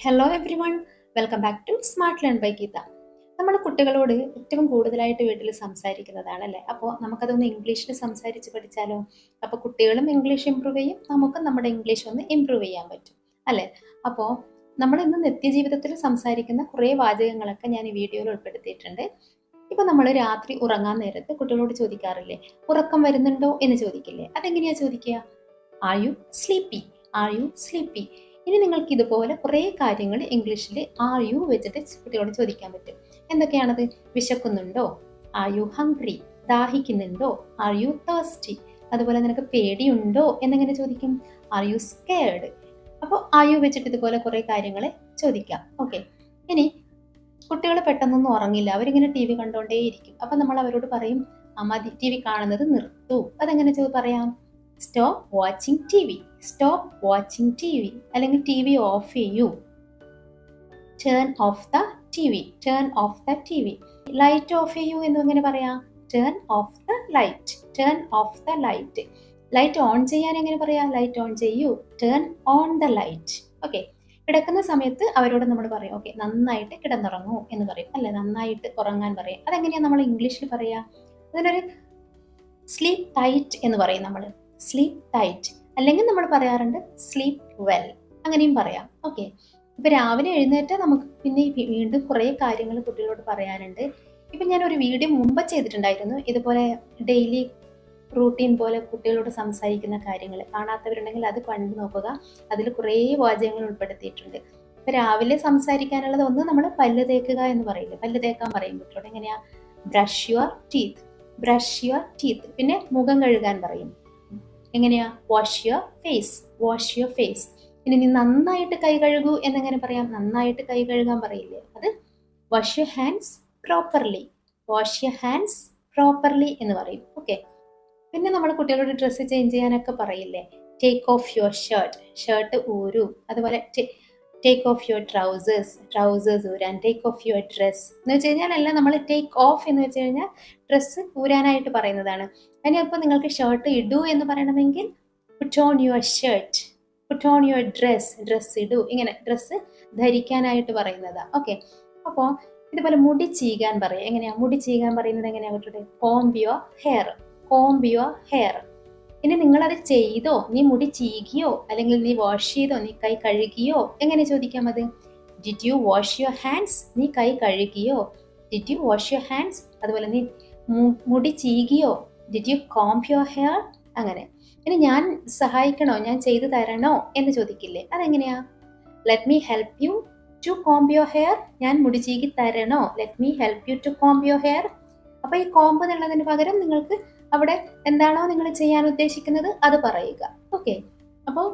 Hello everyone welcome back to smart learn by Geetha നമ്മൾ കുട്ടികളോട് ഏറ്റവും കൂടുതലായിട്ട് വീട്ടിൽ സംസാരിക്കുന്നതാണ് അല്ലേ? അപ്പോൾ നമുക്കതൊന്ന് ഇംഗ്ലീഷിൽ സംസാരിച്ച് പഠിച്ചാലോ? അപ്പോൾ കുട്ടികളും ഇംഗ്ലീഷ് ഇമ്പ്രൂവ് ചെയ്യും. നമുക്കും നമ്മുടെ ഇംഗ്ലീഷ് ഒന്ന് ഇമ്പ്രൂവ് ചെയ്യാൻ പറ്റും. അല്ലേ? അപ്പോൾ നമ്മൾ ഇന്ന് നിത്യജീവിതത്തിൽ സംസാരിക്കുന്ന കുറേ വാചകങ്ങളൊക്കെ ഞാൻ ഈ വീഡിയോയിൽ ഉൾപ്പെടുത്തിയിട്ടുണ്ട്. ഇപ്പോൾ നമ്മൾ രാത്രി ഉറങ്ങാൻ നേരത്ത് കുട്ടികളോട് ചോദിക്കാറില്ലേ? ഉറക്കം വരുന്നുണ്ടോ എന്ന് ചോദിക്കില്ലേ? അതെങ്ങനെയാ ചോദിക്കുക? Are you sleepy are you sleepy ഇനി നിങ്ങൾക്ക് ഇതുപോലെ കുറേ കാര്യങ്ങൾ ഇംഗ്ലീഷിൽ ആർ യു വെച്ചിട്ട് കുട്ടികളോട് ചോദിക്കാൻ പറ്റും. എന്തൊക്കെയാണത്? വിശക്കുന്നുണ്ടോ? ആർ യു ഹംഗ്രി ദാഹിക്കുന്നുണ്ടോ? ആർ യു തേഴ്സ്റ്റി അതുപോലെ നിനക്ക് പേടിയുണ്ടോ? എന്നെങ്ങനെ ചോദിക്കും? ആർ യു സ്കേർഡ് അപ്പോൾ ആർ യു വെച്ചിട്ട് ഇതുപോലെ കുറേ കാര്യങ്ങൾ ചോദിക്കാം. ഓക്കെ ഇനി കുട്ടികൾ പെട്ടെന്നൊന്നും ഉറങ്ങില്ല. അവരിങ്ങനെ ടി വി കണ്ടുകൊണ്ടേയിരിക്കും അപ്പം നമ്മൾ അവരോട് പറയും അമ്മ ടി വി കാണുന്നത് നിർത്തൂ. അതെങ്ങനെ പറയാം? Stop watching T V stop watching T V അല്ലെങ്കിൽ ടി വി ഓഫ് ചെയ്യൂ. Turn off the T V turn off the T V. Light off ചെയ്യൂ എന്ന് എങ്ങനെ പറയാം? Turn off the light turn off the light. Light on ചെയ്യാൻ എങ്ങനെ പറയാം? Light on ചെയ്യൂ. Turn on the light. Okay. കിടക്കുന്ന സമയത്ത് അവരോട് നമ്മൾ പറയും ഓക്കെ നന്നായിട്ട് കിടന്നുറങ്ങൂ എന്ന് പറയും. അല്ലെ? നന്നായിട്ട് ഉറങ്ങാൻ പറയും. അതെങ്ങനെയാണ് നമ്മൾ ഇംഗ്ലീഷിൽ പറയാ? അതിനൊരു സ്ലീപ്പ് ടൈറ്റ് എന്ന് പറയും നമ്മൾ സ്ലീപ്പ് ടൈറ്റ് അല്ലെങ്കിൽ നമ്മൾ പറയാറുണ്ട് സ്ലീപ്പ് വെൽ അങ്ങനെയും പറയാം. ഓക്കെ ഇപ്പൊ രാവിലെ എഴുന്നേറ്റ് നമുക്ക് പിന്നെ വീണ്ടും കുറേ കാര്യങ്ങൾ കുട്ടികളോട് പറയാനുണ്ട്. ഇപ്പൊ ഞാൻ ഒരു വീഡിയോ മുമ്പ് ചെയ്തിട്ടുണ്ടായിരുന്നു. ഇതുപോലെ ഡെയിലി റൂട്ടീൻ പോലെ കുട്ടികളോട് സംസാരിക്കുന്ന കാര്യങ്ങൾ. കാണാത്തവരുണ്ടെങ്കിൽ അത് കണ്ടു നോക്കുക. അതിൽ കുറേ വാചകങ്ങൾ ഉൾപ്പെടുത്തിയിട്ടുണ്ട്. ഇപ്പൊ രാവിലെ സംസാരിക്കാനുള്ളത് ഒന്ന് നമ്മൾ പല്ല് തേക്കുക എന്ന് പറയില്ലേ? പല്ല് തേക്കാൻ പറയും കുട്ടികളോട്. എങ്ങനെയാ? Brush your teeth brush your teeth പിന്നെ മുഖം കഴുകാൻ പറയും. എങ്ങനെയാ? Wash your face wash your face ഇനി നീ നന്നായിട്ട് കൈ കഴുകൂ എന്നെങ്ങനെ പറയാം? നന്നായിട്ട് കൈ കഴുകാൻ പറയില്ലേ? അത് wash your hands properly wash your hands properly എന്ന് പറയും. ഓക്കെ പിന്നെ നമ്മൾ കുട്ടികളോട് ഡ്രസ്സ് ചേഞ്ച് ചെയ്യാനൊക്കെ പറയില്ലേ? Take off your shirt shirt ഊരൂ. അതുപോലെ take off your trousers trousers ഊരാൻ ടേക്ക് ഓഫ് യുവർ ഡ്രസ് എന്ന് വെച്ച് കഴിഞ്ഞാൽ അല്ല നമ്മൾ ടേക്ക് ഓഫ് എന്ന് വെച്ച് കഴിഞ്ഞാൽ ഡ്രസ്സ് ഊരാനായിട്ട് പറയുന്നതാണ്. അതിനപ്പോൾ നിങ്ങൾക്ക് ഷർട്ട് ഇടൂ എന്ന് പറയണമെങ്കിൽ put on your shirt put on your dress dress ഇടൂ. ഇങ്ങനെ ഡ്രസ്സ് ധരിക്കാനായിട്ട് പറയുന്നതാ. ഓക്കെ അപ്പോൾ ഇതുപോലെ മുടി ചീകാൻ പറയും. എങ്ങനെയാ? മുടി ചീകാൻ പറയുന്നത് എങ്ങനെയാ കുട്ടിയുടെ comb your hair comb your hair ഇനി നിങ്ങളത് ചെയ്തോ? നീ മുടി ചീകിയോ? അല്ലെങ്കിൽ നീ വാഷ് ചെയ്തോ? നീ കൈ കഴുകിയോ? എങ്ങനെ ചോദിക്കാം അത്? Did you wash your hands നീ കൈ കഴുകിയോ? Did you wash your hands അതുപോലെ നീ മുടി ചീകിയോ? Did you comb your hair അങ്ങനെ. ഇനി ഞാൻ സഹായിക്കണോ? ഞാൻ ചെയ്തു തരണോ? എന്ന് ചോദിക്കില്ലേ? അതെങ്ങനെയാ? Let me help you to comb your hair ഞാൻ മുടി ചീകി തരണോ? Let me help you to comb your hair അപ്പോൾ ഈ കോംബ് എന്നുള്ളതിന് പകരം നിങ്ങൾക്ക് അവിടെ എന്താണോ നിങ്ങൾ ചെയ്യാൻ ഉദ്ദേശിക്കുന്നത് അത് പറയുക. ഓക്കെ അപ്പോൾ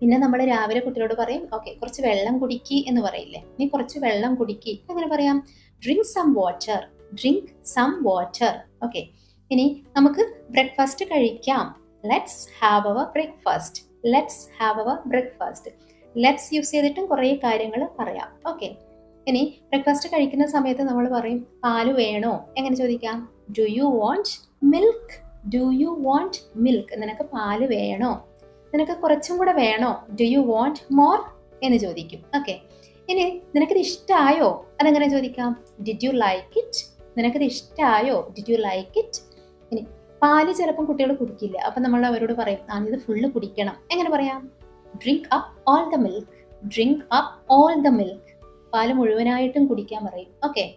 പിന്നെ നമ്മൾ രാവിലെ കുട്ടികളോട് പറയും ഓക്കെ കുറച്ച് വെള്ളം കുടിക്കി എന്ന് പറയില്ലേ? നീ കുറച്ച് വെള്ളം കുടിക്കി. അങ്ങനെ പറയാം drink some water drink some water okay ഇനി നമുക്ക് ബ്രേക്ക്ഫാസ്റ്റ് കഴിക്കാം. Let's have our breakfast let's have our breakfast let's use ചെയ്തിട്ടും കുറേ കാര്യങ്ങൾ പറയാം. ഓക്കെ ഇനി ബ്രേക്ക്ഫാസ്റ്റ് കഴിക്കുന്ന സമയത്ത് നമ്മൾ പറയും പാൽ വേണോ? എങ്ങനെ ചോദിക്കാം? Do you want milk do you want milk നിനക്ക് പാൽ വേണോ? നിനക്ക് കുറച്ചും കൂടെ വേണോ? ഡു യു വാണ്ട് മോർ എന്ന് ചോദിക്കും. ഓക്കെ ഇനി നിനക്കിത് ഇഷ്ടമായോ അതെങ്ങനെ ചോദിക്കാം? ഡിഡ് യു ലൈക്ക് ഇറ്റ് നിനക്കിത് ഇഷ്ടമായോ ഡിഡ് യു ലൈക്ക് ഇറ്റ് ഇനി പാൽ ചിലപ്പം കുട്ടികൾ കുടിക്കില്ല. അപ്പം നമ്മൾ അവരോട് പറയും ആ ഇത് ഫുള്ള് കുടിക്കണം. എങ്ങനെ പറയാം? Drink up all the milk drink up all the milk പാൽ മുഴുവനായിട്ടും കുടിക്കാൻ പറയും. ഓക്കെ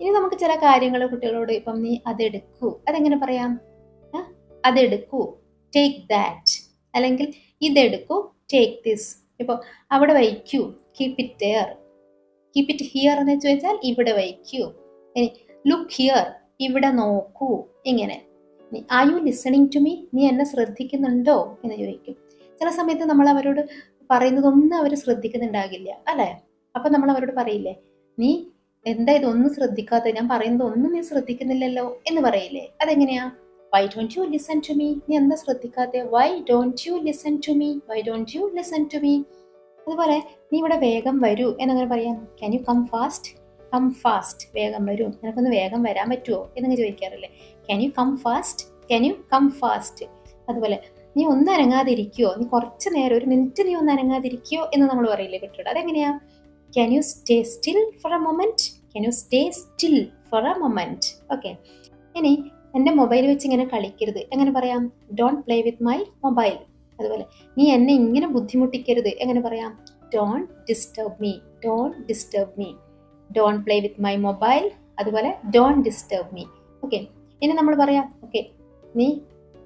ഇനി നമുക്ക് ചില കാര്യങ്ങൾ കുട്ടികളോട് ഇപ്പം നീ അതെടുക്കൂ. അതെങ്ങനെ പറയാം? അതെടുക്കൂ. ടേക്ക് ദാറ്റ് അല്ലെങ്കിൽ ഇതെടുക്കൂ. ടേക്ക് ദിസ് ഇപ്പോൾ അവിടെ വയ്ക്കൂ. Keep it here keep it here എന്ന് വെച്ച് വെച്ചാൽ ഇവിടെ വയ്ക്കൂ. ഇനി ലുക്ക് ഹിയർ ഇവിടെ നോക്കൂ. ഇങ്ങനെ. Are you listening to me നീ എന്നെ ശ്രദ്ധിക്കുന്നുണ്ടോ? എന്ന് ചോദിക്കും. ചില സമയത്ത് നമ്മൾ അവരോട് പറയുന്നതൊന്നും അവർ ശ്രദ്ധിക്കുന്നുണ്ടാകില്ല. അല്ലേ? അപ്പൊ നമ്മൾ അവരോട് പറയില്ലേ നീ എന്താ ഇതൊന്നും ശ്രദ്ധിക്കാത്ത ഞാൻ പറയുന്നത് ഒന്നും നീ ശ്രദ്ധിക്കുന്നില്ലല്ലോ എന്ന് പറയില്ലേ? അതെങ്ങനെയാ? Why don't you listen to me നീ എന്താ ശ്രദ്ധിക്കാത്ത? Why don't you listen to me why don't you listen to me അതുപോലെ നീ ഇവിടെ വേഗം വരൂ എന്നങ്ങനെ പറയാം. Can you come fast come fast വേഗം വരൂ. നിനക്കൊന്ന് വേഗം വരാൻ പറ്റുമോ എന്നങ്ങനെ ചോദിക്കാറില്ലേ. Can you come fast can you come fast അതുപോലെ നീ ഒന്ന് നീ കുറച്ച് നേരം ഒരു മിനിറ്റ് നീ ഒന്ന് എന്ന് നമ്മൾ പറയില്ലേ കുട്ടിയോട് അതെങ്ങനെയാ? Can you stay still for a moment can you stay still for a moment okay ഇനി എന്റെ മൊബൈൽ വെച്ച് ഇങ്ങനെ കളിക്കരുത്. എങ്ങനെ പറയാം? Don't play with my mobile അതുപോലെ നീ എന്നെ ഇങ്ങനെ ബുദ്ധിമുട്ടിക്കരുത്. എങ്ങനെ പറയാം? Don't disturb me don't disturb me don't play with my mobile അതുപോലെ ഡോണ്ട് ഡിസ്റ്റർബ് മീ ഓക്കെ ഇനി നമ്മൾ പറയാം ഓക്കെ നീ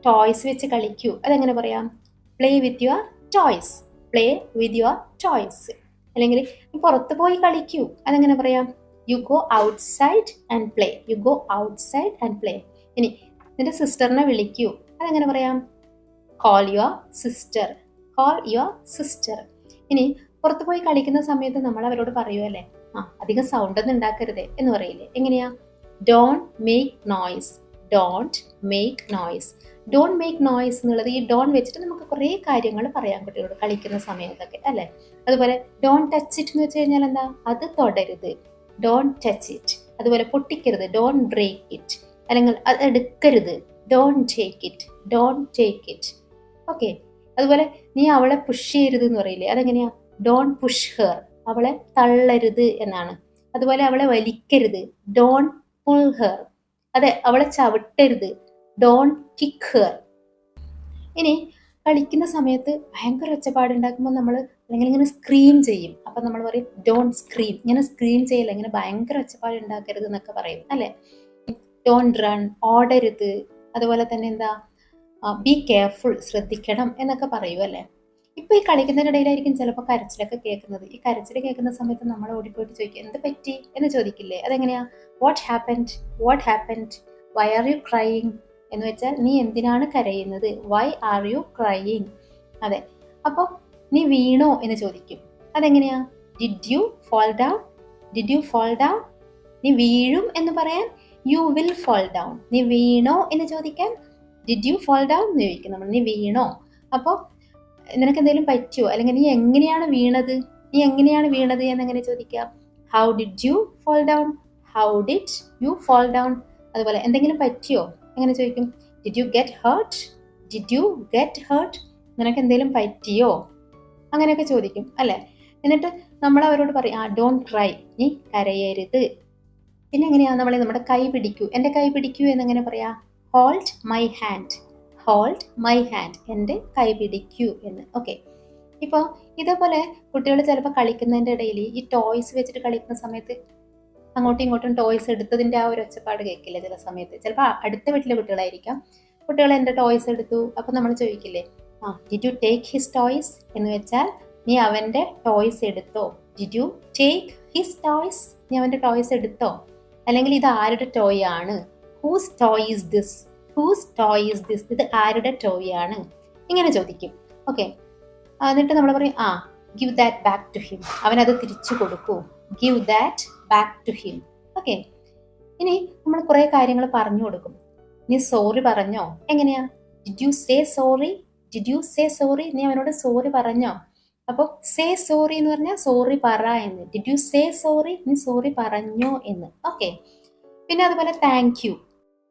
ടോയ്സ് വെച്ച് കളിക്കൂ. അതെങ്ങനെ പറയാം? Play with your toys play with your toys അല്ലെങ്കിൽ പുറത്ത് പോയി കളിക്കൂ. അതെങ്ങനെ പറയാം? You go outside and play you go outside and play ഇനി നിന്റെ സിസ്റ്ററിനെ വിളിക്കൂ. അതെങ്ങനെ പറയാം? Call your sister call your sister ഇനി പുറത്ത് പോയി കളിക്കുന്ന സമയത്ത് നമ്മൾ അവരോട് പറയുമല്ലേ ആ അധികം സൗണ്ട് ഒന്നും ഉണ്ടാക്കരുത് എന്ന് പറയില്ലേ? എങ്ങനെയാ? Don't make noise don't make noise don't make noise എന്നുള്ളത് ഈ ഡോൺ വെച്ചിട്ട് നമുക്ക് കുറേ കാര്യങ്ങൾ പറയാൻ കുട്ടികളോട് കളിക്കുന്ന സമയത്തൊക്കെ അല്ലേ? അതുപോലെ ഡോൺ ടച്ച് ഇറ്റ് എന്ന് വെച്ച് കഴിഞ്ഞാൽ എന്താ? അത് തൊടരുത്. ഡോൺ ടച്ച് ഇറ്റ് അതുപോലെ പൊട്ടിക്കരുത്. ഡോൺ ബ്രേക്ക് ഇറ്റ് അല്ലെങ്കിൽ അത് എടുക്കരുത്. Don't take it don't take it okay അതുപോലെ നീ അവളെ പുഷ് ചെയ്യരുത് എന്ന് പറയില്ലേ? അതെങ്ങനെയാ? ഡോൺ പുഷ് ഹെർ അവളെ തള്ളരുത് എന്നാണ്. അതുപോലെ അവളെ വലിക്കരുത്. ഡോൺ പുൾ ഹെർ അതെ അവളെ ചവിട്ടരുത്. ഡോൺ കിക്ക് ഇനി കളിക്കുന്ന സമയത്ത് ഭയങ്കര ഒച്ചപ്പാടുണ്ടാക്കുമ്പോൾ നമ്മൾ അല്ലെങ്കിൽ ഇങ്ങനെ സ്ക്രീം ചെയ്യും. അപ്പം നമ്മൾ പറയും ഡോൺ സ്ക്രീം ഇങ്ങനെ സ്ക്രീം ചെയ്യില്ല ഇങ്ങനെ ഭയങ്കര ഒച്ചപ്പാട് ഉണ്ടാക്കരുത് എന്നൊക്കെ പറയും അല്ലേ? ഡോൺ റൺ ഓടരുത്. അതുപോലെ തന്നെ എന്താ? ബി കെയർഫുൾ ശ്രദ്ധിക്കണം എന്നൊക്കെ പറയൂ അല്ലേ? ഇപ്പൊ ഈ കളിക്കുന്നതിനിടയിലായിരിക്കും ചിലപ്പോൾ കരച്ചിലൊക്കെ കേൾക്കുന്നത്. ഈ കരച്ചിൽ കേൾക്കുന്ന സമയത്ത് നമ്മൾ ഓടിപ്പോയിട്ട് ചോദിക്കും എന്ത് പറ്റി? എന്ന് ചോദിക്കില്ലേ? അതെങ്ങനെയാ? What happened what happened why are you crying എന്ന് വെച്ചാൽ നീ എന്തിനാണ് കരയുന്നത്? വൈ ആർ യു ക്രൈയിങ് അതെ. അപ്പോൾ നീ വീണോ എന്ന് ചോദിക്കും. അതെങ്ങനെയാ? Did you fall down did you fall down നീ വീഴും എന്ന് പറയാൻ യു വിൽ ഫോൾ ഡൗൺ നീ വീണോ എന്ന് ചോദിക്കാൻ ഡിഡ് യു ഫോൾ ഡൗൺ എന്ന് ചോദിക്കും നമ്മൾ. നീ വീണോ? അപ്പോൾ നിനക്ക് എന്തെങ്കിലും പറ്റുമോ അല്ലെങ്കിൽ നീ എങ്ങനെയാണ് വീണത്? നീ എങ്ങനെയാണ് വീണത് എന്നെങ്ങനെ ചോദിക്കാം how did you fall down how did you fall down അതുപോലെ എന്തെങ്കിലും പറ്റിയോ? എങ്ങനെ ചോദിക്കും? Did you get hurt did you get hurt നിനക്ക് എന്തെങ്കിലും പറ്റിയോ? അങ്ങനെയൊക്കെ ചോദിക്കും അല്ലേ? എന്നിട്ട് നമ്മൾ അവരോട് പറയും ആ ഡോണ്ട് ക്രൈ നീ കരയരുത്. പിന്നെ എങ്ങനെയാണ് നമ്മളെ നമ്മുടെ കൈ പിടിക്കൂ. എന്റെ കൈ പിടിക്കൂ എന്നെങ്ങനെ പറയാ? Hold my hand hold my hand എന്റെ കൈ പിടിക്കൂ എന്ന്. ഓക്കെ. ഇപ്പോൾ ഇതേപോലെ കുട്ടികൾ ചിലപ്പോൾ കളിക്കുന്നതിന്റെ ഇടയിൽ ഈ ടോയ്സ് വെച്ചിട്ട് കളിക്കുന്ന സമയത്ത് അങ്ങോട്ടും ഇങ്ങോട്ടും ടോയ്സ് എടുത്തതിന്റെ ആ ഒരു ഒച്ചപ്പാട് കേൾക്കില്ല ചില സമയത്ത്? ചിലപ്പോൾ അടുത്ത വീട്ടിലെ കുട്ടികളായിരിക്കാം. കുട്ടികൾ എന്റെ ടോയ്സ് എടുത്തു. അപ്പം നമ്മൾ ചോദിക്കില്ലേ ആ did you take his toys എന്ന് വെച്ചാൽ നീ അവന്റെ ടോയ്സ് എടുത്തോ? Did you take his toys നീ അവന്റെ ടോയ്സ് എടുത്തോ? അല്ലെങ്കിൽ ഇത് ആരുടെ ടോയ് ആണ്? Whose toy is this whose toy is this ഇത് ആരുടെ ടോയ് ആണ്? ഇങ്ങനെ ചോദിക്കും. ഓക്കെ. എന്നിട്ട് നമ്മൾ പറയും ആ give that back to him അവനത് തിരിച്ചു കൊടുക്കൂ. Give that back to him okay ഇനി നമ്മൾ കുറേ കാര്യങ്ങൾ പറഞ്ഞു കൊടുക്കും. നീ സോറി പറഞ്ഞോ? എങ്ങനെയാ? Did you say sorry did you say sorry നീ അവനോട് സോറി പറഞ്ഞോ? അപ്പോൾ സേ സോറി എന്ന് പറഞ്ഞാൽ സോറി പറ എന്ന്. ഡിഡ് യു സേ സോറി നീ സോറി പറഞ്ഞോ എന്ന്. ഓക്കെ പിന്നെ അതുപോലെ താങ്ക് യു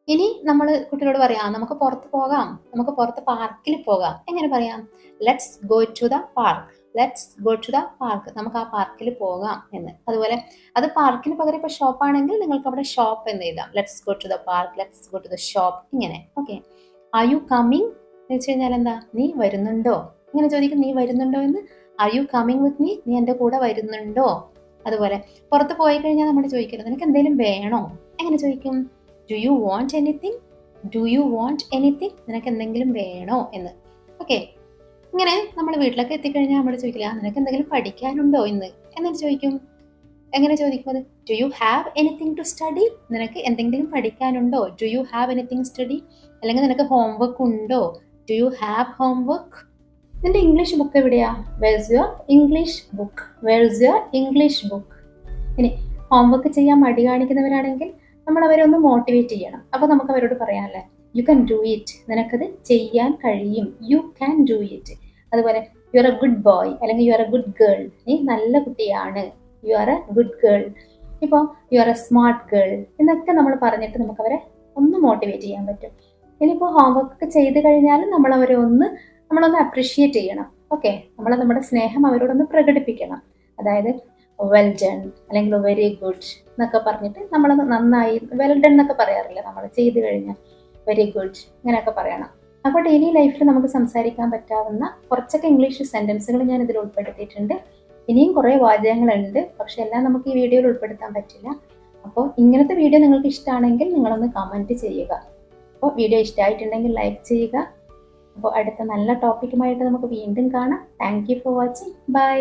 ഇനി നമ്മൾ കുട്ടികളോട് പറയാം നമുക്ക് പുറത്ത് പോകാം. നമുക്ക് പുറത്ത് പാർക്കിൽ പോകാം. എങ്ങനെ പറയാം? Let's go to the park let's go to the park നമുക്ക് ആ പാർക്കിൽ പോകാം എന്ന്. അതുപോലെ അത് പാർക്കിന് പകരം ഇപ്പോൾ ഷോപ്പാണെങ്കിൽ നിങ്ങൾക്ക് അവിടെ ഷോപ്പ് എന്ന് എഴുതാം. Let's go to the park let's go to the shop ഇങ്ങനെ. ഓക്കെ ആർ യു കമ്മിങ് എന്ന് വെച്ച് കഴിഞ്ഞാൽ എന്താ? നീ വരുന്നുണ്ടോ? ഇങ്ങനെ ചോദിക്കും നീ വരുന്നുണ്ടോ? എന്ന്. Are you coming with me നീ എന്റെ കൂടെ വരുന്നുണ്ടോ? അതുപോലെ പുറത്ത് പോയി കഴിഞ്ഞാൽ നമ്മൾ ചോദിക്കരുത്. നിനക്ക് എന്തെങ്കിലും വേണോ? എങ്ങനെ ചോദിക്കും? Do you want anything do you want anything നിനക്ക് എന്തെങ്കിലും വേണോ? എന്ന്. ഓക്കെ ഇങ്ങനെ നമ്മൾ വീട്ടിലൊക്കെ എത്തിക്കഴിഞ്ഞാൽ നമ്മൾ ചോദിക്കില്ല നിനക്ക് എന്തെങ്കിലും പഠിക്കാനുണ്ടോ ഇന്ന്? എന്നിട്ട് ചോദിക്കും. എങ്ങനെ ചോദിക്കുന്നത് do you have anything to study നിനക്ക് എന്തെങ്കിലും പഠിക്കാനുണ്ടോ? Do you have anything study അല്ലെങ്കിൽ നിനക്ക് ഹോംവർക്ക് ഉണ്ടോ? ഡു യു ഹാവ് ഹോംവർക്ക് നിന്റെ ഇംഗ്ലീഷ് ബുക്ക് എവിടെയാ? Where's your English book where's your English book ഇനി ഹോംവർക്ക് ചെയ്യാൻ മടി കാണിക്കുന്നവരാണെങ്കിൽ നമ്മൾ അവരെ ഒന്ന് മോട്ടിവേറ്റ് ചെയ്യണം. അപ്പോൾ നമുക്ക് അവരോട് പറയാമല്ലേ യു ക്യാൻ ഡു ഇറ്റ് നിനക്കത് ചെയ്യാൻ കഴിയും. യു ക്യാൻ ഡു ഇറ്റ് അതുപോലെ you are a good boy അല്ലെങ്കിൽ you are a good girl നീ നല്ല കുട്ടിയാണ്. You are a good girl ഇപ്പോൾ you are a smart girl എന്നൊക്കെ നമ്മൾ പറഞ്ഞിട്ട് നമുക്ക് അവരെ ഒന്ന് മോട്ടിവേറ്റ് ചെയ്യാൻ പറ്റും. ഇനിയിപ്പോൾ ഹോംവർക്ക് ഒക്കെ ചെയ്ത് കഴിഞ്ഞാലും നമ്മൾ അവരെ ഒന്ന് നമ്മളൊന്ന് അപ്രിഷിയേറ്റ് ചെയ്യണം. ഓക്കെ നമ്മൾ നമ്മുടെ സ്നേഹം അവരോടൊന്ന് പ്രകടിപ്പിക്കണം. അതായത് വെൽ ഡൺ അല്ലെങ്കിൽ വെരി ഗുഡ് എന്നൊക്കെ പറഞ്ഞിട്ട് നമ്മൾ നന്നായി വെൽ ഡൺ എന്നൊക്കെ പറയാറില്ല നമ്മൾ ചെയ്ത് കഴിഞ്ഞാൽ വെരി ഗുഡ് ഇങ്ങനെയൊക്കെ പറയണം. അപ്പോൾ ഡെയിലി ലൈഫിൽ നമുക്ക് സംസാരിക്കാൻ പറ്റാവുന്ന കുറച്ചൊക്കെ ഇംഗ്ലീഷ് സെന്റൻസുകൾ ഞാൻ ഇതിൽ ഉൾപ്പെടുത്തിയിട്ടുണ്ട്. ഇനിയും കുറേ വാചകങ്ങളുണ്ട്. പക്ഷെ എല്ലാം നമുക്ക് ഈ വീഡിയോയിൽ ഉൾപ്പെടുത്താൻ പറ്റില്ല. അപ്പോൾ ഇങ്ങനത്തെ വീഡിയോ നിങ്ങൾക്ക് ഇഷ്ടമാണെങ്കിൽ നിങ്ങളൊന്ന് കമന്റ് ചെയ്യുക. അപ്പോൾ വീഡിയോ ഇഷ്ടമായിട്ടുണ്ടെങ്കിൽ ലൈക്ക് ചെയ്യുക. അപ്പോൾ അടുത്ത നല്ല ടോപ്പിക്കുമായിട്ട് നമുക്ക് വീണ്ടും കാണാം. Thank you for watching bye